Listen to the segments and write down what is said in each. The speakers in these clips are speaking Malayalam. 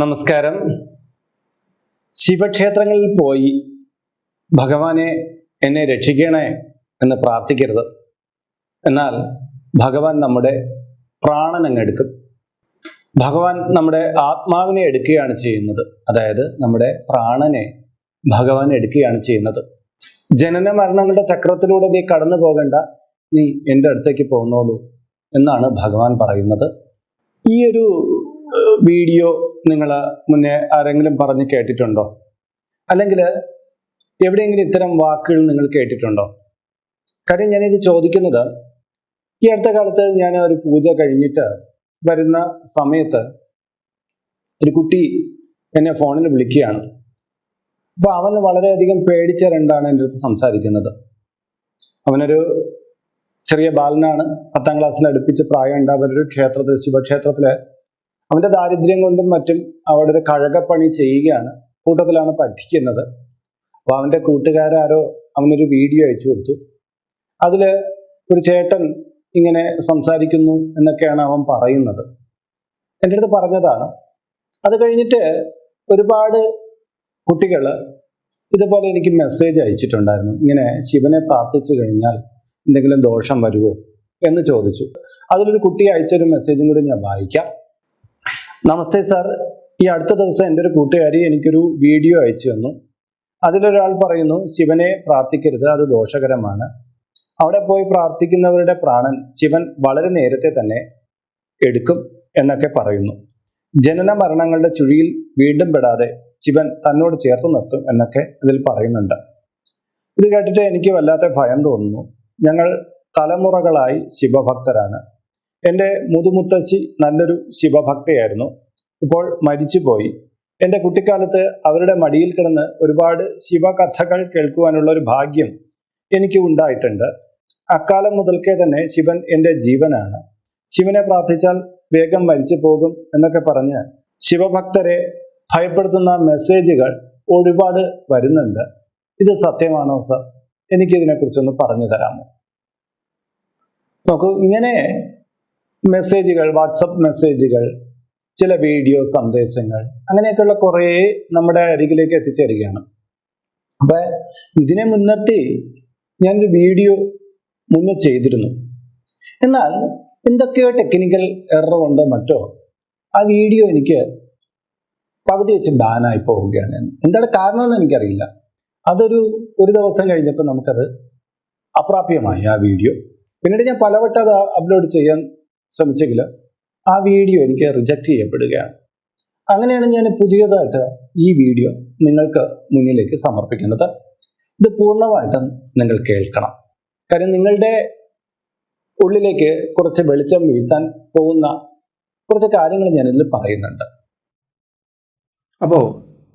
നമസ്കാരം. ശിവക്ഷേത്രങ്ങളിൽ പോയി ഭഗവാനെ എന്നെ രക്ഷിക്കണേ എന്ന് പ്രാർത്ഥിക്കരുത്. എന്നാൽ ഭഗവാൻ നമ്മുടെ പ്രാണൻ എടുക്കും. ഭഗവാൻ നമ്മുടെ ആത്മാവിനെ എടുക്കുകയാണ് ചെയ്യുന്നത്. അതായത് നമ്മുടെ പ്രാണനെ ഭഗവാൻ എടുക്കുകയാണ് ചെയ്യുന്നത്. ജനന മരണങ്ങളുടെ ചക്രത്തിലൂടെ നീ കടന്നു പോകേണ്ട. നീ എന്റെ അടുത്തേക്ക് പോന്നോളൂ എന്നാണ് ഭഗവാൻ പറയുന്നത്. ഈ ഒരു വീഡിയോ നിങ്ങൾ മുന്നേ ആരെങ്കിലും പറഞ്ഞ് കേട്ടിട്ടുണ്ടോ? അല്ലെങ്കിൽ എവിടെയെങ്കിലും ഇത്തരം വാക്കുകൾ നിങ്ങൾ കേട്ടിട്ടുണ്ടോ? കാര്യം ഞാനിത് ചോദിക്കുന്നത് ഈ അടുത്ത കാലത്ത് ഞാൻ ഒരു പൂജ കഴിഞ്ഞിട്ട് വരുന്ന സമയത്ത് ഒരു കുട്ടി എന്നെ ഫോണിൽ വിളിക്കുകയാണ്. അപ്പൊ അവൻ വളരെയധികം പേടിച്ച രണ്ടാണ് എന്റെ അടുത്ത് സംസാരിക്കുന്നത്. അവനൊരു ചെറിയ ബാലനാണ് പത്താം ക്ലാസ്സിൽ അടുപ്പിച്ച് പ്രായമുണ്ട് അവരൊരു ക്ഷേത്രത്തിൽ ശിവക്ഷേത്രത്തിൽ അവന്റെ ദാരിദ്ര്യം കൊണ്ടും മറ്റും അവിടെ ഒരു കഴകപ്പണി ചെയ്യുകയാണ്. കൂട്ടത്തിലാണ് പഠിക്കുന്നത്. അപ്പോൾ അവന്റെ കൂട്ടുകാരാരോ അവനൊരു വീഡിയോ അയച്ചു കൊടുത്തു. അതിൽ ഒരു ചേട്ടൻ ഇങ്ങനെ സംസാരിക്കുന്നു എന്നൊക്കെയാണ് അവൻ പറയുന്നത്. എന്റെ അടുത്ത് പറഞ്ഞതാണ്. അത് കഴിഞ്ഞിട്ട് ഒരുപാട് കുട്ടികൾ ഇതുപോലെ എനിക്ക് മെസ്സേജ് അയച്ചിട്ടുണ്ടായിരുന്നു. ഇങ്ങനെ ശിവനെ പ്രാർത്ഥിച്ചു കഴിഞ്ഞാൽ എന്തെങ്കിലും ദോഷം വരുമോ എന്ന് ചോദിച്ചു. അതിലൊരു കുട്ടി അയച്ചൊരു മെസ്സേജും കൂടി ഞാൻ വായിക്കാം. നമസ്തേ സാർ. ഈ അടുത്ത ദിവസം എന്റെ ഒരു കൂട്ടുകാരി എനിക്കൊരു വീഡിയോ അയച്ചു തന്നു. അതിലൊരാൾ പറയുന്നു ശിവനെ പ്രാർത്ഥിക്കരുത് അത് ദോഷകരമാണ്. അവിടെ പോയി പ്രാർത്ഥിക്കുന്നവരുടെ പ്രാണൻ ശിവൻ വളരെ നേരത്തെ തന്നെ എടുക്കും എന്നൊക്കെ പറയുന്നു. ജനന മരണങ്ങളുടെ ചുഴിയിൽ വീണ്ടും പെടാതെ ശിവൻ തന്നോട് ചേർത്ത് നിർത്തും എന്നൊക്കെ ഇതിൽ പറയുന്നുണ്ട്. ഇത് കേട്ടിട്ട് എനിക്ക് വല്ലാത്ത ഭയം തോന്നുന്നു. ഞങ്ങൾ തലമുറകളായി ശിവഭക്തരാണ്. എന്റെ മുതുമുത്തശ്ശി നല്ലൊരു ശിവഭക്തയായിരുന്നു. ഇപ്പോൾ മരിച്ചുപോയി. എന്റെ കുട്ടിക്കാലത്ത് അവരുടെ മടിയിൽ കിടന്ന് ഒരുപാട് ശിവകഥകൾ കേൾക്കുവാനുള്ള ഒരു ഭാഗ്യം എനിക്ക് ഉണ്ടായിട്ടുണ്ട്. അക്കാലം മുതൽക്കേ തന്നെ ശിവൻ എന്റെ ജീവനാണ്. ശിവനെ പ്രാർത്ഥിച്ചാൽ വേഗം മരിച്ചു പോകും എന്നൊക്കെ പറഞ്ഞ് ശിവഭക്തരെ ഭയപ്പെടുത്തുന്ന മെസ്സേജുകൾ ഒരുപാട് വരുന്നുണ്ട്. ഇത് സത്യമാണോ സർ? എനിക്ക് ഇതിനെക്കുറിച്ചൊന്ന് പറഞ്ഞു തരാമോ? നോക്കൂ ഇങ്ങനെ മെസ്സേജുകൾ വാട്സപ്പ് മെസ്സേജുകൾ ചില വീഡിയോ സന്ദേശങ്ങൾ അങ്ങനെയൊക്കെയുള്ള കുറേ നമ്മുടെ അരികിലേക്ക് എത്തിച്ചേരുകയാണ്. അപ്പൊ ഇതിനെ മുൻനിർത്തി ഞാനൊരു വീഡിയോ മുന്നേ ചെയ്തിരുന്നു. എന്നാൽ എന്തൊക്കെയോ ടെക്നിക്കൽ എറർ കൊണ്ടോ മറ്റോ ആ വീഡിയോ എനിക്ക് പകുതി വെച്ച് ബാനായി പോവുകയാണ്. എന്താണ് കാരണമെന്ന് എനിക്കറിയില്ല. അതൊരു ഒരു ദിവസം കഴിഞ്ഞപ്പോൾ നമുക്കത് അപ്രാപ്യമായി ആ വീഡിയോ പിന്നീട് ഞാൻ പലവട്ടം അത് അപ്ലോഡ് ചെയ്യാൻ ശ്രമിച്ചെങ്കിൽ ആ വീഡിയോ എനിക്ക് റിജക്റ്റ് ചെയ്യപ്പെടുകയാണ്. അങ്ങനെയാണ് ഞാൻ പുതിയതായിട്ട് ഈ വീഡിയോ നിങ്ങൾക്ക് മുന്നിലേക്ക് സമർപ്പിക്കുന്നത്. ഇത് പൂർണമായിട്ടും നിങ്ങൾ കേൾക്കണം. കാര്യം നിങ്ങളുടെ ഉള്ളിലേക്ക് കുറച്ച് വെളിച്ചം വീഴ്ത്താൻ പോകുന്ന കുറച്ച് കാര്യങ്ങൾ ഞാൻ ഇതിൽ പറയുന്നുണ്ട്. അപ്പോൾ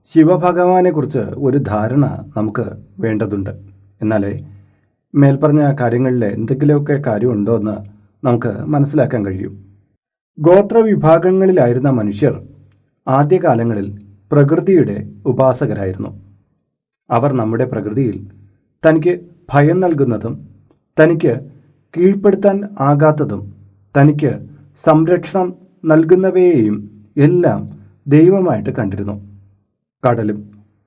ശിവഭഗവാനെക്കുറിച്ച് ഒരു ധാരണ നമുക്ക് വേണ്ടതുണ്ട്. എന്നാലേ മേൽപ്പറഞ്ഞ കാര്യങ്ങളിൽ എന്തെങ്കിലുമൊക്കെ കാര്യമുണ്ടോ എന്ന് നമുക്ക് മനസ്സിലാക്കാൻ കഴിയും. ഗോത്രവിഭാഗങ്ങളിലായിരുന്ന മനുഷ്യർ ആദ്യകാലങ്ങളിൽ പ്രകൃതിയുടെ ഉപാസകരായിരുന്നു. അവർ നമ്മുടെ പ്രകൃതിയിൽ തനിക്ക് ഭയം നൽകുന്നതും തനിക്ക് കീഴ്പ്പെടുത്താൻ ആകാത്തതും തനിക്ക് സംരക്ഷണം നൽകുന്നവയെയും എല്ലാം ദൈവമായിട്ട് കണ്ടിരുന്നു. കടലും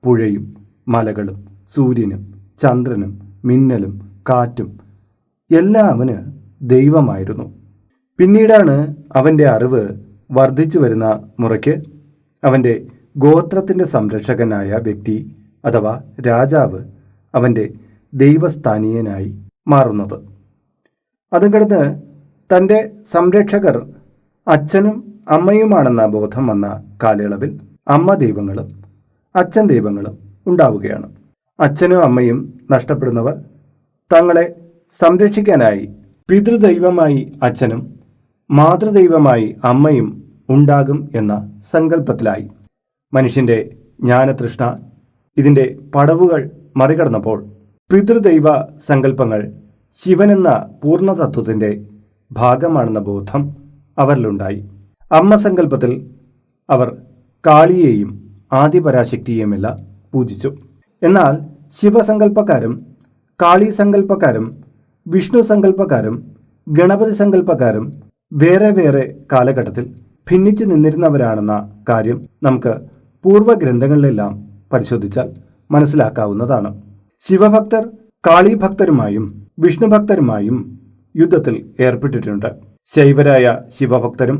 പുഴയും മലകളും സൂര്യനും ചന്ദ്രനും മിന്നലും കാറ്റും എല്ലാം അവന് ദൈവമായിരുന്നു. പിന്നീടാണ് അവന്റെ അറിവ് വർദ്ധിച്ചു വരുന്ന മുറയ്ക്ക് അവന്റെ ഗോത്രത്തിന്റെ സംരക്ഷകനായ വ്യക്തി അഥവാ രാജാവ് അവന്റെ ദൈവസ്ഥാനീയനായി മാറുന്നത്. അതും കിടന്ന് തന്റെ സംരക്ഷകർ അച്ഛനും അമ്മയുമാണെന്ന ബോധം വന്ന കാലയളവിൽ അമ്മ ദൈവങ്ങളും അച്ഛൻ ദൈവങ്ങളും ഉണ്ടാവുകയാണ്. അച്ഛനും അമ്മയും നഷ്ടപ്പെടുന്നവർ തങ്ങളെ സംരക്ഷിക്കാനായി പിതൃദൈവമായി അച്ഛനും മാതൃദൈവമായി അമ്മയും ഉണ്ടാകും എന്ന സങ്കല്പത്തിലായി മനുഷ്യന്റെ ജ്ഞാനതൃഷ്ണ ഇതിന്റെ പടവുകൾ മറികടന്നപ്പോൾ പിതൃദൈവ സങ്കല്പങ്ങൾ ശിവനെന്ന പൂർണതത്വത്തിന്റെ ഭാഗമാണെന്ന ബോധം അവരിലുണ്ടായി. അമ്മ സങ്കല്പത്തിൽ അവർ കാളിയെയും ആദിപരാശക്തിയെയുമെല്ലാം പൂജിച്ചു. എന്നാൽ ശിവസങ്കല്പക്കാരും കാളി സങ്കല്പക്കാരും വിഷ്ണു സങ്കല്പക്കാരും ഗണപതി സങ്കല്പക്കാരും വേറെ വേറെ കാലഘട്ടത്തിൽ ഭിന്നിച്ചു നിന്നിരുന്നവരാണെന്ന കാര്യം നമുക്ക് പൂർവഗ്രന്ഥങ്ങളിലെല്ലാം പരിശോധിച്ചാൽ മനസ്സിലാക്കാവുന്നതാണ്. ശിവഭക്തർ കാളിഭക്തരുമായും വിഷ്ണുഭക്തരുമായും യുദ്ധത്തിൽ ഏർപ്പെട്ടിട്ടുണ്ട്. ശൈവരായ ശിവഭക്തരും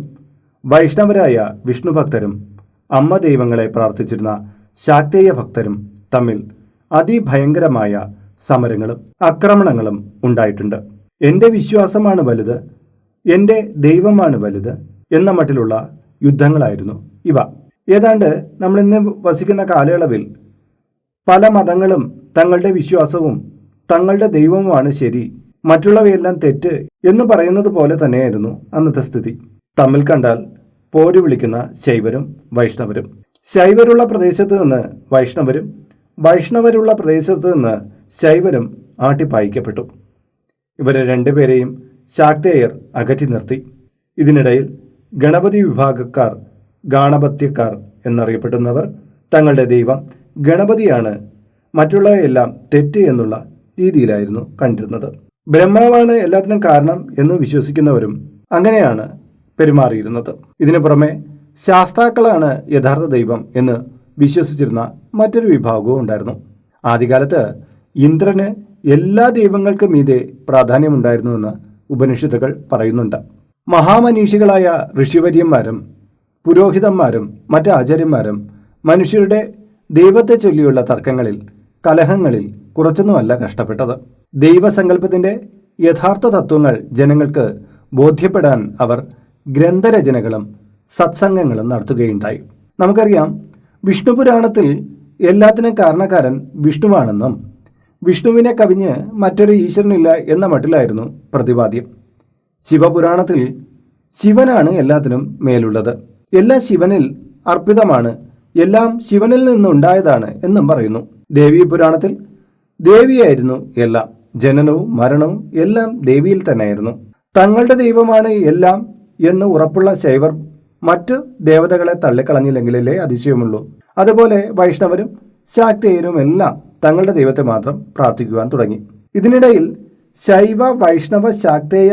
വൈഷ്ണവരായ വിഷ്ണുഭക്തരും അമ്മ ദൈവങ്ങളെ പ്രാർത്ഥിച്ചിരുന്ന ശാക്തേയ ഭക്തരും തമ്മിൽ അതിഭയങ്കരമായ സമരങ്ങളും ആക്രമണങ്ങളും ഉണ്ടായിട്ടുണ്ട്. എന്റെ വിശ്വാസമാണ് വലുത് എന്റെ ദൈവമാണ് വലുത് എന്ന മട്ടിലുള്ള യുദ്ധങ്ങളായിരുന്നു ഇവ. ഏതാണ്ട് നമ്മൾ ഇന്ന് വസിക്കുന്ന കാലയളവിൽ പല മതങ്ങളും തങ്ങളുടെ വിശ്വാസവും തങ്ങളുടെ ദൈവവുമാണ് ശരി മറ്റുള്ളവയെല്ലാം തെറ്റ് എന്ന് പറയുന്നത് പോലെ തന്നെയായിരുന്നു അന്നത്തെ സ്ഥിതി. തമ്മിൽ കണ്ടാൽ പോര് വിളിക്കുന്ന ശൈവരും വൈഷ്ണവരും. ശൈവരുള്ള പ്രദേശത്ത് നിന്ന് വൈഷ്ണവരും വൈഷ്ണവരുള്ള പ്രദേശത്ത് നിന്ന് ശൈവരും ആട്ടിപ്പായിക്കപ്പെട്ടു. ഇവരെ രണ്ടുപേരെയും ശാക്തേയർ അകറ്റി നിർത്തി. ഇതിനിടയിൽ ഗണപതി വിഭാഗക്കാർ ഗാണപത്യക്കാർ എന്നറിയപ്പെടുന്നവർ തങ്ങളുടെ ദൈവം ഗണപതിയാണ് മറ്റുള്ളവയെല്ലാം തെറ്റ് എന്നുള്ള രീതിയിലായിരുന്നു കണ്ടിരുന്നത്. ബ്രഹ്മാവാണ് എല്ലാത്തിനും കാരണം എന്ന് വിശ്വസിക്കുന്നവരും അങ്ങനെയാണ് പെരുമാറിയിരുന്നത്. ഇതിനു പുറമെ ശാസ്താക്കളാണ് യഥാർത്ഥ ദൈവം എന്ന് വിശ്വസിച്ചിരുന്ന മറ്റൊരു വിഭാഗവും ഉണ്ടായിരുന്നു. ആദ്യകാലത്ത് ഇന്ദ്രന് എല്ലാ ദൈവങ്ങൾക്കും മീതെ പ്രാധാന്യമുണ്ടായിരുന്നുവെന്ന് ഉപനിഷത്തുകൾ പറയുന്നുണ്ട്. മഹാമനീഷികളായ ഋഷിവര്യന്മാരും പുരോഹിതന്മാരും മറ്റ് ആചാര്യന്മാരും മനുഷ്യരുടെ ദൈവത്തെ ചൊല്ലിയുള്ള തർക്കങ്ങളിൽ കലഹങ്ങളിൽ കുറച്ചൊന്നുമല്ല കഷ്ടപ്പെട്ടത്. ദൈവസങ്കല്പത്തിന്റെ യഥാർത്ഥ തത്വങ്ങൾ ജനങ്ങൾക്ക് ബോധ്യപ്പെടാൻ അവർ ഗ്രന്ഥരചനകളും സത്സംഗങ്ങളും നടത്തുകയുണ്ടായി. നമുക്കറിയാം വിഷ്ണു പുരാണത്തിൽ എല്ലാത്തിനും കാരണക്കാരൻ വിഷ്ണുവാണെന്നും വിഷ്ണുവിനെ കവിഞ്ഞ് മറ്റൊരു ഈശ്വരനില്ല എന്ന മട്ടിലായിരുന്നു പ്രതിപാദ്യം. ശിവപുരാണത്തിൽ ശിവനാണ് എല്ലാത്തിനും മേലുള്ളത്. എല്ലാം ശിവനിൽ അർപ്പിതമാണ്. എല്ലാം ശിവനിൽ നിന്നുണ്ടായതാണ് എന്നും പറയുന്നു. ദേവീ പുരാണത്തിൽ ദേവിയായിരുന്നു എല്ലാം. ജനനവും മരണവും എല്ലാം ദേവിയിൽ തന്നെയായിരുന്നു. തങ്ങളുടെ ദൈവമാണ് എല്ലാം എന്ന് ഉറപ്പുള്ള ശൈവർ മറ്റു ദേവതകളെ തള്ളിക്കളഞ്ഞില്ലെങ്കിലല്ലേ അതിശയമുള്ളൂ. അതുപോലെ വൈഷ്ണവരും ശാക്തേയരും എല്ലാം തങ്ങളുടെ ദൈവത്തെ മാത്രം പ്രാർത്ഥിക്കുവാൻ തുടങ്ങി. ഇതിനിടയിൽ ശൈവ വൈഷ്ണവ ശാക്തേയ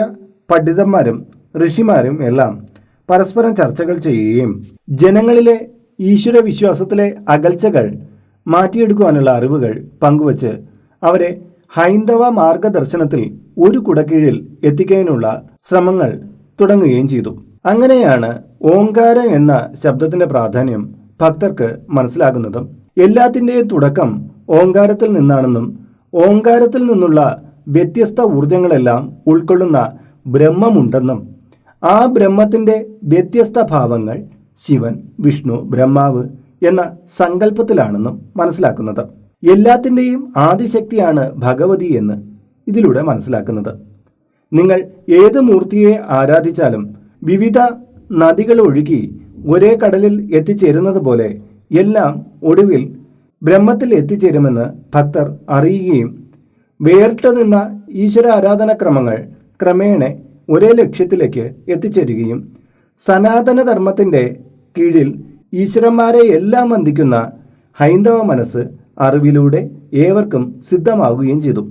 പണ്ഡിതന്മാരും ഋഷിമാരും എല്ലാം പരസ്പരം ചർച്ചകൾ ചെയ്യുകയും ജനങ്ങളിലെ ഈശ്വര വിശ്വാസത്തിലെ അകൽച്ചകൾ മാറ്റിയെടുക്കുവാനുള്ള അറിവുകൾ പങ്കുവച്ച് അവരെ ഹൈന്ദവ മാർഗദർശനത്തിൽ ഒരു കുടക്കീഴിൽ എത്തിക്കാനുള്ള ശ്രമങ്ങൾ തുടങ്ങുകയും ചെയ്തു. അങ്ങനെയാണ് ഓങ്കാരം എന്ന ശബ്ദത്തിന്റെ പ്രാധാന്യം ഭക്തർക്ക് മനസ്സിലാകുന്നതും എല്ലാത്തിന്റെയും തുടക്കം ഓങ്കാരത്തിൽ നിന്നാണെന്നും ഓങ്കാരത്തിൽ നിന്നുള്ള വ്യത്യസ്ത ഊർജങ്ങളെല്ലാം ഉൾക്കൊള്ളുന്ന ബ്രഹ്മമുണ്ടെന്നും ആ ബ്രഹ്മത്തിന്റെ വ്യത്യസ്ത ഭാവങ്ങൾ ശിവൻ വിഷ്ണു ബ്രഹ്മാവ് എന്ന സങ്കല്പത്തിലാണെന്നും മനസ്സിലാക്കുന്നത്. എല്ലാത്തിന്റെയും ആദിശക്തിയാണ് ഭഗവതി എന്ന് ഇതിലൂടെ മനസ്സിലാക്കുന്നത്. നിങ്ങൾ ഏത് മൂർത്തിയെ ആരാധിച്ചാലും വിവിധ നദികൾ ഒഴുകി ഒരേ കടലിൽ എത്തിച്ചേരുന്നത് പോലെ എല്ലാം ഒടുവിൽ ബ്രഹ്മത്തിൽ എത്തിച്ചേരുമെന്ന് ഭക്തർ അറിയുകയും വേറിട്ട് നിന്ന ഈശ്വര ആരാധനാക്രമങ്ങൾ ക്രമേണ ഒരേ ലക്ഷ്യത്തിലേക്ക് എത്തിച്ചേരുകയും സനാതനധർമ്മത്തിന്റെ കീഴിൽ ഈശ്വരന്മാരെ എല്ലാം വന്ദിക്കുന്ന ഹൈന്ദവ മനസ്സ് അറിവിലൂടെ ഏവർക്കും സിദ്ധമാവുകയും ചെയ്തു.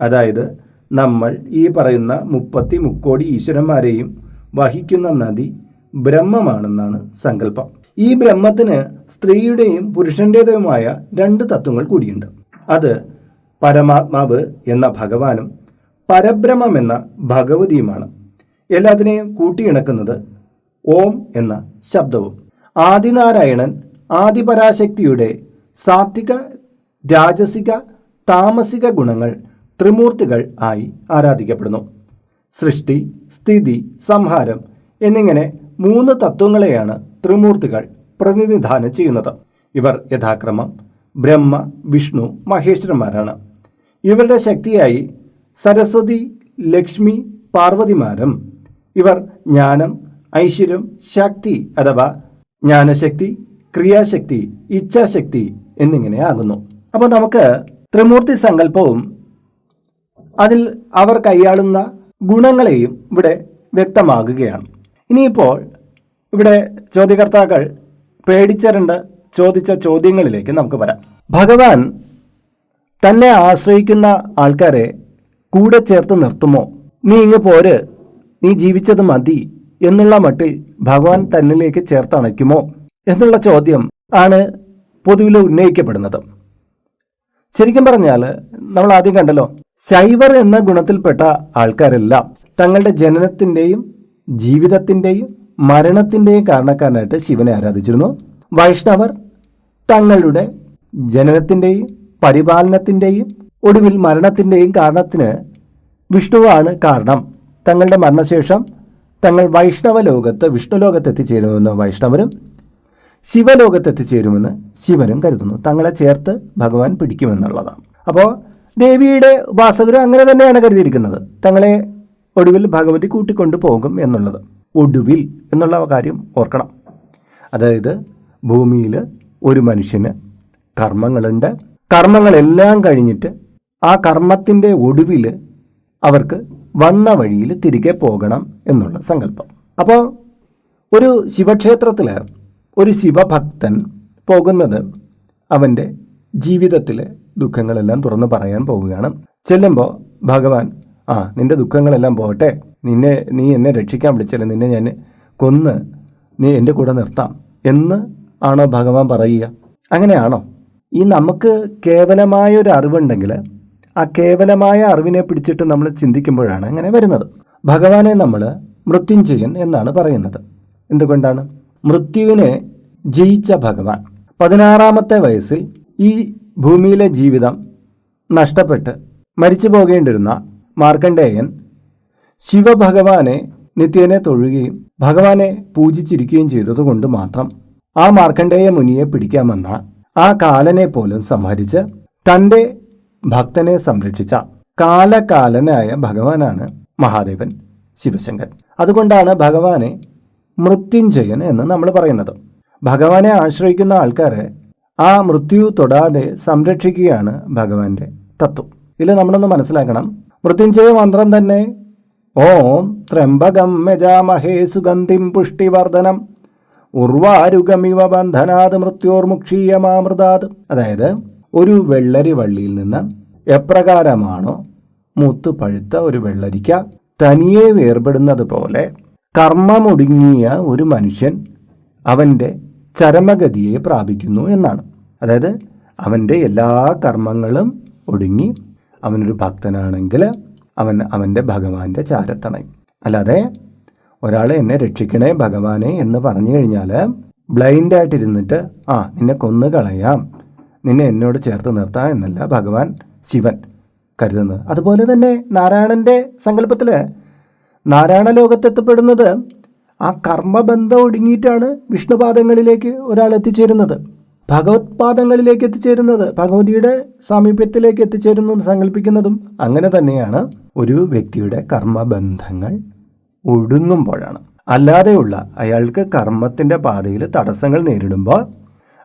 അതായത് നമ്മൾ ഈ പറയുന്ന മുപ്പത്തി മുക്കോടി ഈശ്വരന്മാരെയും വഹിക്കുന്ന നദി ബ്രഹ്മമാണെന്നാണ് സങ്കല്പം. ഈ ബ്രഹ്മത്തിന് സ്ത്രീയുടെയും പുരുഷന്റേതുമായ രണ്ട് തത്വങ്ങൾ കൂടിയുണ്ട്. അത് പരമാത്മാവ് എന്ന ഭഗവാനും പരബ്രഹ്മം എന്ന ഭഗവതിയുമാണ്. എല്ലാത്തിനെയും കൂട്ടിയിണക്കുന്നത് ഓം എന്ന ശബ്ദവും. ആദിനാരായണൻ ആദിപരാശക്തിയുടെ സാത്വിക രാജസിക താമസിക ഗുണങ്ങൾ ത്രിമൂർത്തികൾ ആയി ആരാധിക്കപ്പെടുന്നു. സൃഷ്ടി സ്ഥിതി സംഹാരം എന്നിങ്ങനെ മൂന്ന് തത്വങ്ങളെയാണ് ത്രിമൂർത്തികൾ പ്രതിനിധാനം ചെയ്യുന്നത്. ഇവർ യഥാക്രമം ബ്രഹ്മ വിഷ്ണു മഹേശ്വരന്മാരാണ്. ഇവരുടെ ശക്തിയായി സരസ്വതി ലക്ഷ്മി പാർവതിമാരും. ഇവർ ജ്ഞാനം ഐശ്വര്യം ശക്തി അഥവാ ജ്ഞാനശക്തി ക്രിയാശക്തി ഇച്ഛാശക്തി എന്നിങ്ങനെ ആകുന്നു. അപ്പോൾ നമുക്ക് ത്രിമൂർത്തി സങ്കല്പവും അതിൽ അവർ കൈയാളുന്ന ഗുണങ്ങളെയും ഇവിടെ വ്യക്തമാകുകയാണ്. ഇനിയിപ്പോൾ ഇവിടെ ചോദ്യകർത്താക്കൾ പേടിച്ചരണ്ട് ചോദിച്ച ചോദ്യങ്ങളിലേക്ക് നമുക്ക് വരാം. ഭഗവാൻ തന്നെ ആശ്രയിക്കുന്ന ആൾക്കാരെ കൂടെ ചേർത്ത് നിർത്തുമോ? നീ ഇങ്ങ് പോര് നീ ജീവിച്ചത് മതി എന്നുള്ള മട്ടിൽ ഭഗവാൻ തന്നിലേക്ക് ചേർത്തണയ്ക്കുമോ? എന്നുള്ള ചോദ്യം ആണ് പൊതുവിൽ ഉന്നയിക്കപ്പെടുന്നത്. ശരിക്കും പറഞ്ഞാൽ നമ്മൾ ആദ്യം കണ്ടല്ലോ ശൈവർ എന്ന ഗുണത്തിൽപ്പെട്ട ആൾക്കാരെല്ലാം തങ്ങളുടെ ജനനത്തിന്റെയും ജീവിതത്തിന്റെയും മരണത്തിന്റെയും കാരണക്കാരനായിട്ട് ശിവനെ ആരാധിച്ചിരുന്നു. വൈഷ്ണവർ തങ്ങളുടെ ജനനത്തിന്റെയും പരിപാലനത്തിന്റെയും ഒടുവിൽ മരണത്തിന്റെയും കാരണത്തിന് വിഷ്ണുവാണ് കാരണം. തങ്ങളുടെ മരണശേഷം തങ്ങൾ വൈഷ്ണവ ലോകത്ത് വിഷ്ണു ലോകത്ത് എത്തിച്ചേരുമെന്ന് വൈഷ്ണവരും ശിവലോകത്ത് എത്തിച്ചേരുമെന്ന് ശിവനും കരുതുന്നു. തങ്ങളെ ചേർത്ത് ഭഗവാൻ പിടിക്കുമെന്നുള്ളതാണ്. അപ്പോൾ ദേവിയുടെ ഉപാസകരും അങ്ങനെ തന്നെയാണ് കരുതിയിരിക്കുന്നത്. തങ്ങളെ ഒടുവിൽ ഭഗവതി കൂട്ടിക്കൊണ്ടു പോകും എന്നുള്ളത്. ഒടുവിൽ എന്നുള്ള കാര്യം ഓർക്കണം. അതായത് ഭൂമിയിൽ ഒരു മനുഷ്യന് കർമ്മങ്ങളുണ്ട്. കർമ്മങ്ങളെല്ലാം കഴിഞ്ഞിട്ട് ആ കർമ്മത്തിന്റെ ഒടുവിൽ അവർക്ക് വന്ന വഴിയിൽ തിരികെ പോകണം എന്നുള്ള സങ്കല്പം. അപ്പോൾ ഒരു ശിവക്ഷേത്രത്തിൽ ഒരു ശിവഭക്തൻ പോകുന്നത് അവന്റെ ജീവിതത്തിലെ ദുഃഖങ്ങളെല്ലാം തുറന്നു പറയാൻ പോവുകയാണ്. ചെല്ലുമ്പോൾ ഭഗവാൻ ആ നിന്റെ ദുഃഖങ്ങളെല്ലാം പോകട്ടെ. നിന്നെ നീ എന്നെ രക്ഷിക്കാൻ വിളിച്ചാലും നിന്നെ ഞാൻ കൊന്ന് നീ എന്റെ കൂടെ നിർത്താം എന്ന് ആണോ ഭഗവാൻ പറയുക? അങ്ങനെയാണോ? ഈ നമുക്ക് കേവലമായ ഒരു അറിവുണ്ടെങ്കിൽ ആ കേവലമായ അറിവിനെ പിടിച്ചിട്ട് നമ്മൾ ചിന്തിക്കുമ്പോഴാണ് അങ്ങനെ വരുന്നത്. ഭഗവാനെ നമ്മൾ മൃത്യുഞ്ജയൻ എന്നാണ് പറയുന്നത്. എന്തുകൊണ്ടാണ്? മൃത്യുവിനെ ജയിച്ച ഭഗവാൻ പതിനാറാമത്തെ വയസ്സിൽ ഈ ഭൂമിയിലെ ജീവിതം നഷ്ടപ്പെട്ട് മരിച്ചു പോകേണ്ടിരുന്ന മാർക്കണ്ഡേയൻ ശിവഭഗവാനെ നിത്യേനെ തൊഴുകയും ഭഗവാനെ പൂജിച്ചിരിക്കുകയും ചെയ്തതുകൊണ്ട് മാത്രം ആ മാർക്കണ്ഡേയ മുനിയെ പിടിക്കാമെന്ന ആ കാലനെ പോലും സംഹരിച്ച് തന്റെ ഭക്തനെ സംരക്ഷിച്ച കാലകാലനായ ഭഗവാനാണ് മഹാദേവൻ ശിവശങ്കൻ അതുകൊണ്ടാണ് ഭഗവാനെ മൃത്യുഞ്ജയൻ എന്ന് നമ്മൾ പറയുന്നത്. ഭഗവാനെ ആശ്രയിക്കുന്ന ആൾക്കാരെ ആ മൃത്യു തൊടാതെ സംരക്ഷിക്കുകയാണ് ഭഗവാന്റെ തത്വം. ഇതിൽ നമ്മളൊന്ന് മനസ്സിലാക്കണം. മൃത്യുഞ്ജയ മന്ത്രം തന്നെ ഓം ത്രംബകം യജാമഹേ സുഗന്ധിം പുഷ്ടിവർദ്ധനം. ഉർവാരുഗമിവ ബന്ധനാത് മൃത്യോർമുക്ഷീയമാമൃതാത്. അതായത് ഒരു വെള്ളരി വള്ളിയിൽ നിന്ന് എപ്രകാരമാണോ മൂത്ത് പഴുത്ത ഒരു വെള്ളരിക്ക തനിയെ വേർപെടുന്നത് പോലെ കർമ്മമൊടുങ്ങിയ ഒരു മനുഷ്യൻ അവന്റെ ചരമഗതിയെ പ്രാപിക്കുന്നു എന്നാണ്. അതായത് അവന്റെ എല്ലാ കർമ്മങ്ങളും ഒടുങ്ങി അവനൊരു ഭക്തനാണെങ്കിൽ അവൻ അവന്റെ ഭഗവാന്റെ ചാരത്തണയും. അല്ലാതെ ഒരാൾ എന്നെ രക്ഷിക്കണേ ഭഗവാനെ എന്ന് പറഞ്ഞു കഴിഞ്ഞാൽ ബ്ലൈൻഡായിട്ടിരുന്നിട്ട് ആ നിന്നെ കൊന്നു കളയാം. നിന്നെ എന്നോട് ചേർത്ത് നിർത്താം എന്നല്ല ഭഗവാൻ ശിവൻ കരുതുന്നത്. അതുപോലെ തന്നെ നാരായണന്റെ സങ്കല്പത്തിൽ നാരായണ ലോകത്തെത്തപ്പെടുന്നത് ആ കർമ്മബന്ധം ഒടുങ്ങിയിട്ടാണ് വിഷ്ണുപാദങ്ങളിലേക്ക് ഒരാൾ എത്തിച്ചേരുന്നത്. ഭഗവത്പാദങ്ങളിലേക്ക് എത്തിച്ചേരുന്നത് ഭഗവതിയുടെ സാമീപ്യത്തിലേക്ക് എത്തിച്ചേരുന്നു എന്ന് സങ്കല്പിക്കുന്നതും അങ്ങനെ തന്നെയാണ്. ഒരു വ്യക്തിയുടെ കർമ്മബന്ധങ്ങൾ ഒടുങ്ങുമ്പോഴാണ് അല്ലാതെയുള്ള അയാൾക്ക് കർമ്മത്തിന്റെ പാതയിൽ തടസ്സങ്ങൾ നേരിടുമ്പോൾ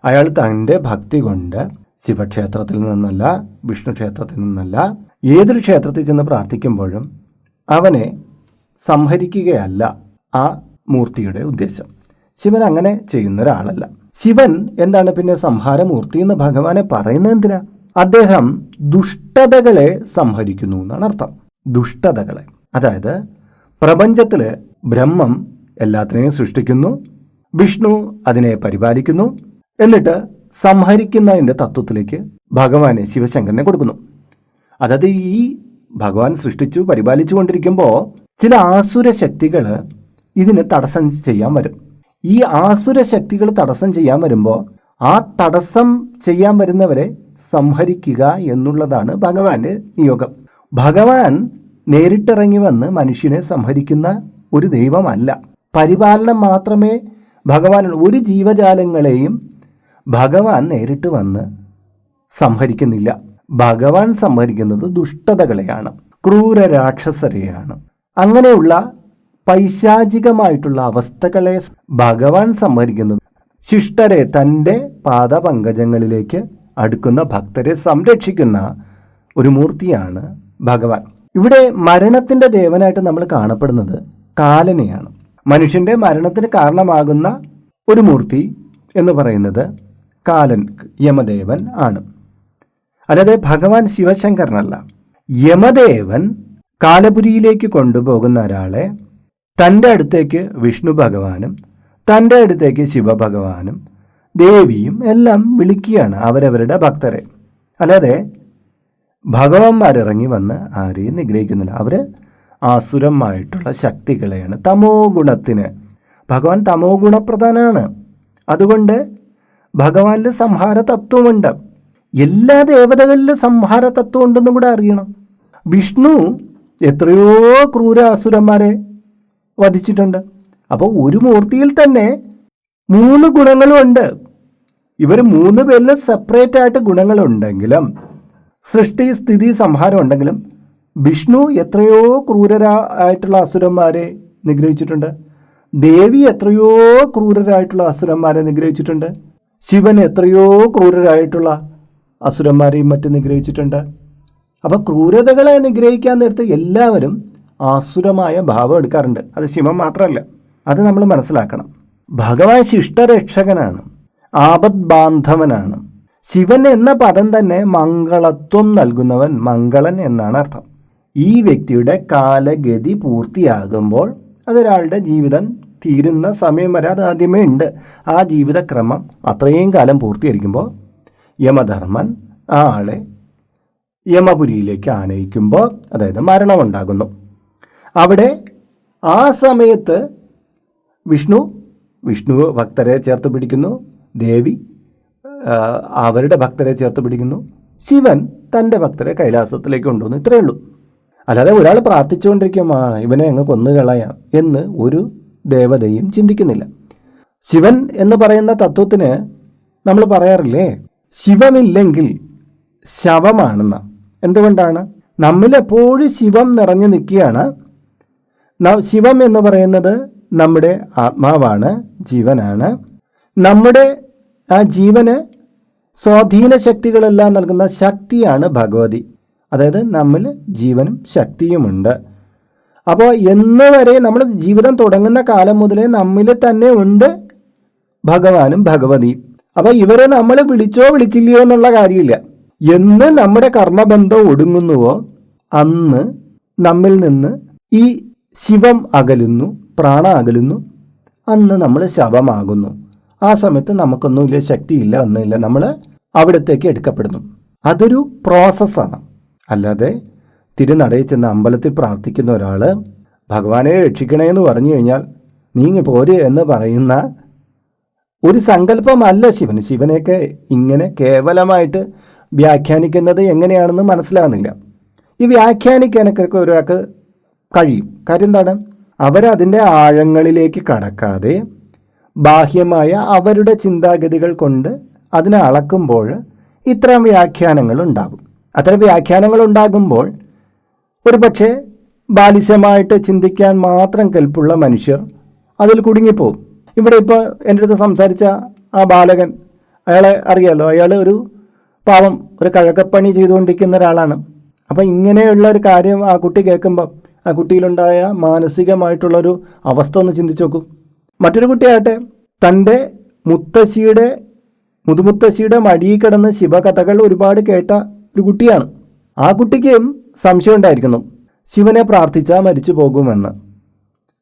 അയാൾ തന്റെ ഭക്തി കൊണ്ട് ശിവക്ഷേത്രത്തിൽ നിന്നല്ല വിഷ്ണു ക്ഷേത്രത്തിൽ നിന്നല്ല ഏതൊരു ക്ഷേത്രത്തിൽ ചെന്ന് പ്രാർത്ഥിക്കുമ്പോഴും അവനെ സംഹരിക്കുകയല്ല ആ മൂർത്തിയുടെ ഉദ്ദേശം. ശിവൻ അങ്ങനെ ചെയ്യുന്ന ഒരാളല്ല. ശിവൻ എന്താണ് പിന്നെ സംഹാരമൂർത്തി എന്ന് ഭഗവാനെ പറയുന്നത് എന്തിനാ? അദ്ദേഹം ദുഷ്ടതകളെ സംഹരിക്കുന്നു എന്നാണ് അർത്ഥം. ദുഷ്ടതകളെ. അതായത് പ്രപഞ്ചത്തിൽ ബ്രഹ്മം എല്ലാത്തിനെയും സൃഷ്ടിക്കുന്നു വിഷ്ണു അതിനെ പരിപാലിക്കുന്നു എന്നിട്ട് സംഹരിക്കുന്നതിന്റെ തത്വത്തിലേക്ക് ഭഗവാനെ ശിവശങ്കരനെ കൊടുക്കുന്നു. അതായത് ഈ ഭഗവാൻ സൃഷ്ടിച്ചു പരിപാലിച്ചു കൊണ്ടിരിക്കുമ്പോൾ ചില ആസുര ശക്തികൾ ഇതിന് തടസ്സം ചെയ്യാൻ വരും. ഈ ആസുര ശക്തികൾ തടസ്സം ചെയ്യാൻ വരുമ്പോൾ ആ തടസ്സം ചെയ്യാൻ വരുന്നവരെ സംഹരിക്കുക എന്നുള്ളതാണ് ഭഗവാന്റെ നിയോഗം. ഭഗവാൻ നേരിട്ടിറങ്ങി വന്ന് മനുഷ്യനെ സംഹരിക്കുന്ന ഒരു ദൈവമല്ല. പരിപാലനം മാത്രമേ ഭഗവാൻ ഒരു ജീവജാലങ്ങളെയും ഭഗവാൻ നേരിട്ട് വന്ന് സംഹരിക്കുന്നില്ല. ഭഗവാൻ സംഹരിക്കുന്നത് ദുഷ്ടതകളെയാണ് ക്രൂര രാക്ഷസരെയാണ് അങ്ങനെയുള്ള പൈശാചികമായിട്ടുള്ള അവസ്ഥകളെ ഭഗവാൻ സംഹരിക്കുന്നത് ശിഷ്ടരെ തന്റെ പാദപങ്കജങ്ങളിലേക്ക് അടുക്കുന്ന ഭക്തരെ സംരക്ഷിക്കുന്ന ഒരു മൂർത്തിയാണ് ഭഗവാൻ. ഇവിടെ മരണത്തിന്റെ ദേവനായിട്ട് നമ്മൾ കാണപ്പെടുന്നത് കാലനെയാണ്. മനുഷ്യന്റെ മരണത്തിന് കാരണമാകുന്ന ഒരു മൂർത്തി എന്ന് പറയുന്നത് കാലൻ യമദേവൻ ആണ്. അല്ലാതെ ഭഗവാൻ ശിവശങ്കരനല്ല. യമദേവൻ കാലപുരിയിലേക്ക് കൊണ്ടുപോകുന്ന ഒരാളെ തന്റെ അടുത്തേക്ക് വിഷ്ണു ഭഗവാനും തന്റെ അടുത്തേക്ക് ശിവഭഗവാനും ദേവിയും എല്ലാം വിളിക്കുകയാണ് അവരവരുടെ ഭക്തരെ. അല്ലാതെ ഭഗവാന്മാരിറങ്ങി വന്ന് ആരെയും നിഗ്രഹിക്കുന്നില്ല. അവർ ആസുരമായിട്ടുള്ള ശക്തികളെയാണ്. തമോ ഗുണത്തിന്. ഭഗവാൻ തമോ ഗുണപ്രധാനാണ് അതുകൊണ്ട് ഭഗവാനിൽ സംഹാര തത്വമുണ്ട് എല്ലാ ദേവതകളിലും സംഹാര തത്വം ഉണ്ടെന്നും കൂടെ അറിയണം. വിഷ്ണു എത്രയോ ക്രൂര അസുരന്മാരെ വധിച്ചിട്ടുണ്ട്. അപ്പോൾ ഒരു മൂർത്തിയിൽ തന്നെ മൂന്ന് ഗുണങ്ങളുമുണ്ട് ഇവർ മൂന്ന് പേരിൽ സെപ്പറേറ്റ് ആയിട്ട് ഗുണങ്ങളുണ്ടെങ്കിലും സൃഷ്ടി സ്ഥിതി സംഹാരം ഉണ്ടെങ്കിലും വിഷ്ണു എത്രയോ ക്രൂരരായിട്ടുള്ള അസുരന്മാരെ നിഗ്രഹിച്ചിട്ടുണ്ട്. ദേവി എത്രയോ ക്രൂരരായിട്ടുള്ള അസുരന്മാരെ നിഗ്രഹിച്ചിട്ടുണ്ട്. ശിവൻ എത്രയോ ക്രൂരരായിട്ടുള്ള അസുരന്മാരെയും മറ്റും നിഗ്രഹിച്ചിട്ടുണ്ട്. അപ്പോൾ ക്രൂരതകളെ നിഗ്രഹിക്കാൻ നേരത്ത് എല്ലാവരും ആസുരമായ ഭാവം എടുക്കാറുണ്ട്. അത് ശിവൻ മാത്രമല്ല അത് നമ്മൾ മനസ്സിലാക്കണം. ഭഗവാൻ ശിഷ്ടരക്ഷകനാണ് ആപത് ബാന്ധവനാണ് ശിവൻ എന്ന പദം തന്നെ മംഗളത്വം നൽകുന്നവൻ മംഗളൻ എന്നാണ് അർത്ഥം. ഈ വ്യക്തിയുടെ കാലഗതി പൂർത്തിയാകുമ്പോൾ അതൊരാളുടെ ജീവിതം തീരുന്ന സമയം വരെ അത് ആദ്യമേ ഉണ്ട്. ആ ജീവിതക്രമം അത്രയും കാലം പൂർത്തീകരിക്കുമ്പോൾ യമധർമ്മൻ ആ ആളെ യമപുരിയിലേക്ക് ആനയിക്കുമ്പോൾ അതായത് മരണമുണ്ടാകുന്നു. അവിടെ ആ സമയത്ത് വിഷ്ണു വിഷ്ണു ഭക്തരെ ചേർത്ത് പിടിക്കുന്നു. ദേവി അവരുടെ ഭക്തരെ ചേർത്ത് പിടിക്കുന്നു. ശിവൻ തന്റെ ഭക്തരെ കൈലാസത്തിലേക്ക് കൊണ്ടുവന്നു. ഇത്രയേ ഉള്ളൂ. അല്ലാതെ ഒരാൾ പ്രാർത്ഥിച്ചുകൊണ്ടിരിക്കും ആ ഇവനെ അങ്ങ് കൊന്നുകളയാം എന്ന് ഒരു ദേവതയും ചിന്തിക്കുന്നില്ല. ശിവൻ എന്ന് പറയുന്ന തത്വത്തിന് നമ്മൾ പറയാറില്ലേ ശിവമില്ലെങ്കിൽ ശവമാണെന്ന എന്തുകൊണ്ടാണ്? നമ്മിലെപ്പോഴും ശിവം നിറഞ്ഞു നിൽക്കുകയാണ്. ശിവം എന്ന് പറയുന്നത് നമ്മുടെ ആത്മാവാണ് ജീവനാണ്. നമ്മുടെ ആ ജീവന് സ്വാധീന ശക്തികളെല്ലാം നൽകുന്ന ശക്തിയാണ് ഭഗവതി. അതായത് നമ്മിൽ ജീവനും ശക്തിയുമുണ്ട്. അപ്പോൾ എന്ന് വരെ നമ്മൾ ജീവിതം തുടങ്ങുന്ന കാലം മുതലേ നമ്മിൽ തന്നെ ഉണ്ട് ഭഗവാനും ഭഗവതിയും അപ്പോൾ ഇവരെ നമ്മൾ വിളിച്ചോ വിളിച്ചില്ലയോ എന്നുള്ള കാര്യമില്ല. എന്ന് നമ്മുടെ കർമ്മബന്ധം ഒടുങ്ങുന്നുവോ അന്ന് നമ്മിൽ നിന്ന് ഈ ശിവം അകലുന്നു പ്രാണ അകലുന്നു അന്ന് നമ്മൾ ശവമാകുന്നു. ആ സമയത്ത് നമുക്കൊന്നുമില്ല ശക്തിയില്ല ഒന്നുമില്ല. നമ്മൾ അവിടത്തേക്ക് എടുക്കപ്പെടുന്നു. അതൊരു പ്രോസസ്സാണ്. അല്ലാതെ തിരുനടയിൽ ചെന്ന് അമ്പലത്തിൽ പ്രാർത്ഥിക്കുന്ന ഒരാൾ ഭഗവാനെ രക്ഷിക്കണേ എന്ന് പറഞ്ഞു കഴിഞ്ഞാൽ നീങ്ങി പോര് എന്ന് പറയുന്ന ഒരു സങ്കല്പമല്ല ശിവൻ ശിവനെയൊക്കെ ഇങ്ങനെ കേവലമായിട്ട് വ്യാഖ്യാനിക്കുന്നത് എങ്ങനെയാണെന്ന് മനസ്സിലാകുന്നില്ല. ഈ വ്യാഖ്യാനിക്കാനൊക്കെ ഒരാൾക്ക് കഴിയും. കാര്യം എന്താണ്? അവരതിന്റെ ആഴങ്ങളിലേക്ക് കടക്കാതെ ബാഹ്യമായ അവരുടെ ചിന്താഗതികൾ കൊണ്ട് അതിനെ അളക്കുമ്പോൾ ഇത്തരം വ്യാഖ്യാനങ്ങൾ ഉണ്ടാകും. അത്തരം വ്യാഖ്യാനങ്ങൾ ഉണ്ടാകുമ്പോൾ ഒരുപക്ഷെ ബാലിശമായിട്ട് ചിന്തിക്കാൻ മാത്രം കെൽപ്പുള്ള മനുഷ്യർ അതിൽ കുടുങ്ങിപ്പോവും. ഇവിടെ ഇപ്പോൾ എന്റെ അടുത്ത് സംസാരിച്ച ആ ബാലകൻ അയാളെ അറിയാലോ? അയാൾ ഒരു പാവം ഒരു കഴകപ്പണി ചെയ്തുകൊണ്ടിരിക്കുന്ന ഒരാളാണ്. അപ്പോൾ ഇങ്ങനെയുള്ള ഒരു കാര്യം ആ കുട്ടി കേൾക്കുമ്പോൾ ആ കുട്ടിയിലുണ്ടായ മാനസികമായിട്ടുള്ളൊരു അവസ്ഥ ഒന്ന് ചിന്തിച്ചു നോക്കൂ. മറ്റൊരു കുട്ടിയാകട്ടെ. തന്റെ മുത്തശ്ശിയുടെ മുതുമുത്തശ്ശിയുടെ മടിയിൽ കിടന്ന് ശിവകഥകൾ ഒരുപാട് കേട്ട ഒരു കുട്ടിയാണ്. ആ കുട്ടിക്കും സംശയം ഉണ്ടായിരിക്കുന്നു. ശിവനെ പ്രാർത്ഥിച്ചാൽ മരിച്ചു പോകുമെന്ന്.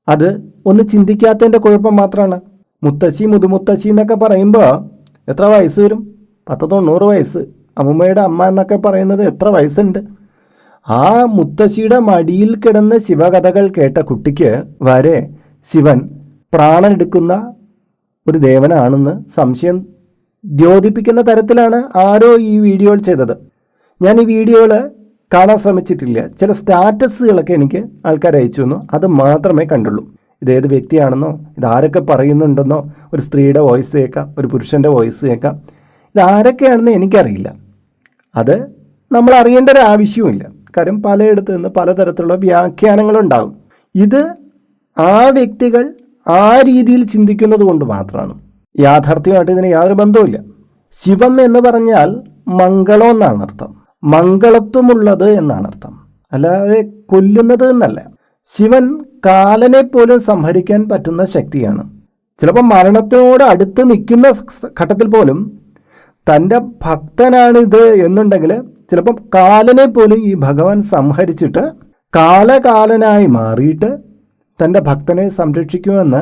അത് ഒന്ന് ചിന്തിക്കാത്തതിന്റെ കുഴപ്പം മാത്രമാണ് മുത്തശ്ശി മുതുമുത്തശ്ശി എന്നൊക്കെ പറയുമ്പോൾ എത്ര വയസ്സ് വരും? പത്ത് തൊണ്ണൂറ് വയസ്സ്. അമ്മുമ്മയുടെ അമ്മ എന്നൊക്കെ പറയുന്നത് എത്ര വയസ്സുണ്ട്? ആ മുത്തശ്ശിയുടെ മടിയിൽ കിടന്ന് ശിവകഥകൾ കേട്ട കുട്ടിക്ക് വരെ ശിവൻ പ്രാണനെടുക്കുന്ന ഒരു ദേവനാണെന്ന് സംശയം ദ്യോതിപ്പിക്കുന്ന തരത്തിലാണ് ആരോ ഈ വീഡിയോയിൽ ചെയ്തത്. ഞാൻ ഈ വീഡിയോകൾ കാണാൻ ശ്രമിച്ചിട്ടില്ല. ചില സ്റ്റാറ്റസുകളൊക്കെ എനിക്ക് ആൾക്കാർ അയച്ചു തന്നു. അത് മാത്രമേ കണ്ടുള്ളൂ. ഇതേത് വ്യക്തിയാണെന്നോ ഇതാരൊക്കെ പറയുന്നുണ്ടെന്നോ ഒരു സ്ത്രീയുടെ വോയിസ് കേൾക്കാം ഒരു പുരുഷന്റെ വോയിസ് കേൾക്കാം. ഇതാരൊക്കെയാണെന്ന് എനിക്കറിയില്ല. അത് നമ്മൾ അറിയേണ്ട ഒരു ആവശ്യവുമില്ല. കാര്യം പലയിടത്തു നിന്ന് പലതരത്തിലുള്ള വ്യാഖ്യാനങ്ങളുണ്ടാകും. ഇത് ആ വ്യക്തികൾ ആ രീതിയിൽ ചിന്തിക്കുന്നത് കൊണ്ട് മാത്രമാണ്. യാഥാർത്ഥ്യമായിട്ട് ഇതിന് യാതൊരു ബന്ധവുമില്ല. ശിവം എന്ന് പറഞ്ഞാൽ മംഗളം എന്നാണ് അർത്ഥം. മംഗളത്വമുള്ളത് എന്നാണ് അർത്ഥം. അല്ലാതെ കൊല്ലുന്നത് എന്നല്ല. ശിവൻ കാലനെ പോലും സംഹരിക്കാൻ പറ്റുന്ന ശക്തിയാണ്. ചിലപ്പോൾ മരണത്തിനോട് അടുത്ത് നിൽക്കുന്ന ഘട്ടത്തിൽ പോലും തന്റെ ഭക്തനാണിത് എന്നുണ്ടെങ്കിൽ ചിലപ്പം കാലനെ പോലും ഈ ഭഗവാൻ സംഹരിച്ചിട്ട് കാലകാലനായി മാറിയിട്ട് തന്റെ ഭക്തനെ സംരക്ഷിക്കുമെന്ന്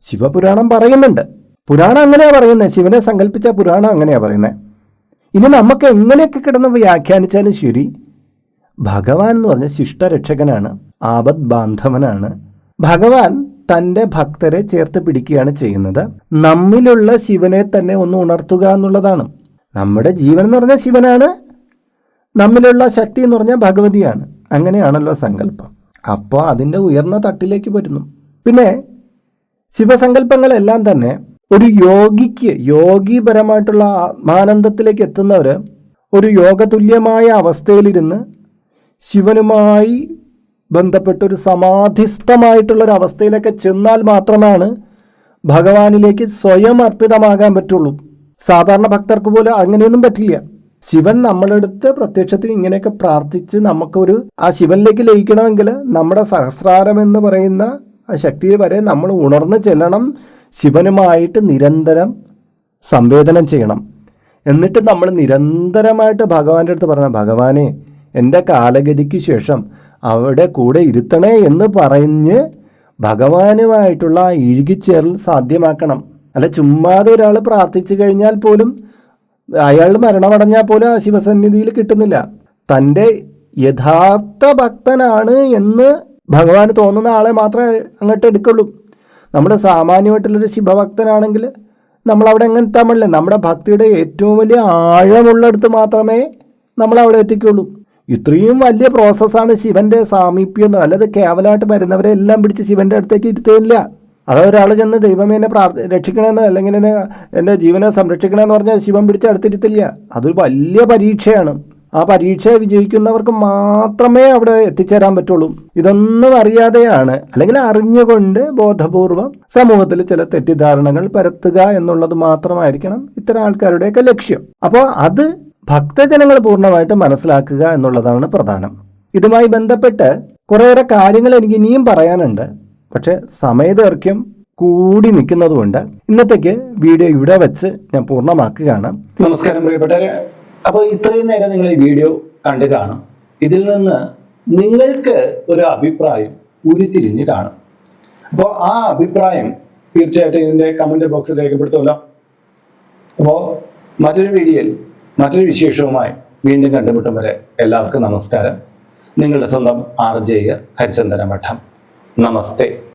ശിവപുരാണം പറയുന്നുണ്ട്. പുരാണം അങ്ങനെയാണ് പറയുന്നത് ശിവനെ സങ്കല്പിച്ച പുരാണം അങ്ങനെയാണ് പറയുന്നത് ഇനി നമുക്ക് എങ്ങനെയൊക്കെ കിടന്ന് വ്യാഖ്യാനിച്ചാലും ശരി ഭഗവാൻ എന്ന് പറഞ്ഞ ശിഷ്ടരക്ഷകനാണ് ആപത് ബാന്ധവനാണ് ഭഗവാൻ തന്റെ ഭക്തരെ ചേർത്ത് പിടിക്കുകയാണ് ചെയ്യുന്നത്. നമ്മിലുള്ള ശിവനെ തന്നെ ഒന്ന് ഉണർത്തുക എന്നുള്ളതാണ്. നമ്മുടെ ജീവൻ എന്ന് പറഞ്ഞാൽ ശിവനാണ്. നമ്മിലുള്ള ശക്തി എന്ന് പറഞ്ഞാൽ ഭഗവതിയാണ്. അങ്ങനെയാണല്ലോ സങ്കല്പം. അപ്പോൾ അതിന്റെ ഉയർന്ന തട്ടിലേക്ക് വരുന്നു. പിന്നെ ശിവസങ്കല്പങ്ങളെല്ലാം തന്നെ ഒരു യോഗിക്ക് യോഗിപരമായിട്ടുള്ള ആത്മാനന്ദത്തിലേക്ക് എത്തുന്നവർ ഒരു യോഗതുല്യമായ അവസ്ഥയിലിരുന്ന് ശിവനുമായി ബന്ധപ്പെട്ട ഒരു സമാധിസ്ഥമായിട്ടുള്ള ഒരു അവസ്ഥയിലൊക്കെ ചെന്നാൽ മാത്രമാണ് ഭഗവാനിലേക്ക് സ്വയം അർപ്പിതമാകാൻ പറ്റുള്ളൂ. സാധാരണ ഭക്തർക്ക് പോലും അങ്ങനെയൊന്നും പറ്റില്ല. ശിവൻ നമ്മളെടുത്ത് പ്രത്യക്ഷത്തിൽ ഇങ്ങനെയൊക്കെ പ്രാർത്ഥിച്ച് നമുക്കൊരു ആ ശിവനിലേക്ക് ലയിക്കണമെങ്കിൽ നമ്മുടെ സഹസ്രാരം എന്ന് പറയുന്ന ആ ശക്തിയിൽ വരെ നമ്മൾ ഉണർന്ന് ചെല്ലണം ശിവനുമായിട്ട് നിരന്തരം സംവേദനം ചെയ്യണം. എന്നിട്ട് നമ്മൾ നിരന്തരമായിട്ട് ഭഗവാന്റെ അടുത്ത് പറയണം ഭഗവാനെ എന്റെ കാലഗതിക്ക് ശേഷം അവിടെ കൂടെ ഇരുത്തണേ എന്ന് പറഞ്ഞ് ഭഗവാനുമായിട്ടുള്ള ആ ഇഴുകിച്ചേരൽ സാധ്യമാക്കണം. അല്ല ചുമ്മാതെ ഒരാൾ പ്രാർത്ഥിച്ചു കഴിഞ്ഞാൽ പോലും അയാൾ മരണമടഞ്ഞാൽ പോലും ശിവസന്നിധിയിൽ കിട്ടുന്നില്ല. തന്റെ യഥാർത്ഥ ഭക്തനാണ് എന്ന് ഭഗവാന് തോന്നുന്ന ആളെ മാത്രമേ അങ്ങോട്ട് എടുക്കുള്ളൂ. നമ്മുടെ സാമാന്യമായിട്ടുള്ളൊരു ശിവഭക്തനാണെങ്കിൽ നമ്മളവിടെ എങ്ങനെ എത്താൻ പാടില്ല നമ്മുടെ ഭക്തിയുടെ ഏറ്റവും വലിയ ആഴമുള്ളിടത്ത് മാത്രമേ നമ്മളവിടെ എത്തിക്കുള്ളൂ. ഇത്രയും വലിയ പ്രോസസ്സാണ് ശിവന്റെ സാമീപ്യം എന്ന് അല്ലാതെ കേവലമായിട്ട് വരുന്നവരെ എല്ലാം പിടിച്ച് ശിവന്റെ അടുത്തേക്ക് ഇരുത്തുകയില്ല അത് ഒരാൾ ചെന്ന് ദൈവമേ എന്നെ പ്രാർത്ഥ രക്ഷിക്കണമെന്ന് അല്ലെങ്കിൽ എന്നെ എന്റെ ജീവനെ സംരക്ഷിക്കണമെന്ന് പറഞ്ഞാൽ ശിവൻ പിടിച്ച് അടുത്തിരുത്തില്ല. അതൊരു വലിയ പരീക്ഷയാണ്. ആ പരീക്ഷയെ വിജയിക്കുന്നവർക്ക് മാത്രമേ അവിടെ എത്തിച്ചേരാൻ പറ്റുള്ളൂ. ഇതൊന്നും അറിയാതെയാണ് അല്ലെങ്കിൽ അറിഞ്ഞുകൊണ്ട് ബോധപൂർവം സമൂഹത്തിൽ ചില തെറ്റിദ്ധാരണകൾ പരത്തുക എന്നുള്ളത് മാത്രമായിരിക്കണം ഇത്തരം ആൾക്കാരുടെയൊക്കെ ലക്ഷ്യം. അപ്പോൾ അത് ഭക്തജനങ്ങൾ പൂർണമായിട്ട് മനസ്സിലാക്കുക എന്നുള്ളതാണ് പ്രധാനം. ഇതുമായി ബന്ധപ്പെട്ട് കുറേയേറെ കാര്യങ്ങൾ എനിക്ക് ഇനിയും പറയാനുണ്ട്. പക്ഷേ സമയദൈർഘ്യം കൂടി നിൽക്കുന്നതുകൊണ്ട് ഇന്നത്തേക്ക് വീഡിയോ ഇവിടെ വെച്ച് ഞാൻ പൂർണമാക്കുകയാണ്. നമസ്കാരം പ്രിയപ്പെട്ടവരെ. അപ്പോൾ ഇത്രയും നേരം നിങ്ങൾ ഈ വീഡിയോ കണ്ടു കാണും. ഇതിൽ നിന്ന് നിങ്ങൾക്ക് ഒരു അഭിപ്രായം ഉരുത്തിരിഞ്ഞ് കാണും. അപ്പോൾ ആ അഭിപ്രായം തീർച്ചയായിട്ടും ഇതിന്റെ കമന്റ് ബോക്സിൽ രേഖപ്പെടുത്തുമല്ലോ. അപ്പോൾ മറ്റൊരു വീഡിയോയിൽ മറ്റൊരു വിശേഷവുമായി വീണ്ടും കണ്ടുമുട്ടും വരെ എല്ലാവർക്കും നമസ്കാരം. നിങ്ങളുടെ സ്വന്തം ആർ ജെ ഹരിചന്ദന മഠം നമസ്തേ